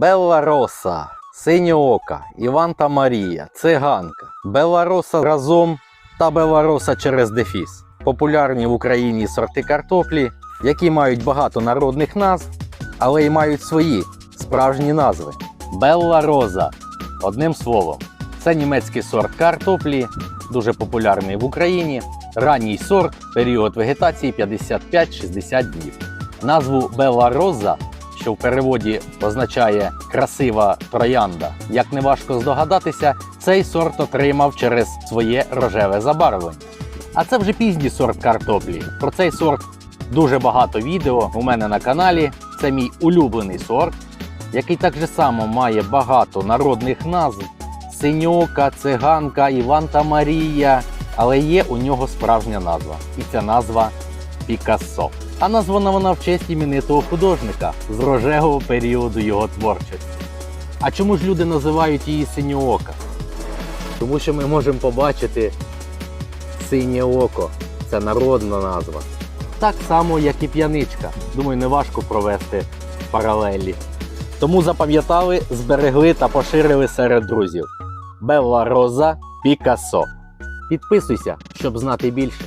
Белла Роса, Синьоока, Іван та Марія, Циганка, Белла Роса разом та Белла Роса через дефіс. Популярні в Україні сорти картоплі, які мають багато народних назв, але й мають свої справжні назви. Белла Роза. Одним словом, це німецький сорт картоплі, дуже популярний в Україні. Ранній сорт, період вегетації 55-60 днів. Назву Белла Роза, що в переводі означає красива троянда. Як не важко здогадатися, цей сорт отримав через своє рожеве забарвлення. А це вже пізній сорт картоплі. Про цей сорт дуже багато відео у мене на каналі. Це мій улюблений сорт, який так же само має багато народних назв: Синьока, циганка, Іван та Марія. Але є у нього справжня назва, і ця назва Пікассо. А названа вона в честь іменитого художника з рожевого періоду його творчості. А чому ж люди називають її синьоока? Тому що ми можемо побачити синє око. Це народна назва. Так само, як і п'яничка. Думаю, не важко провести паралелі. Тому запам'ятали, зберегли та поширили серед друзів. Белла Роза Пікассо. Підписуйся, щоб знати більше.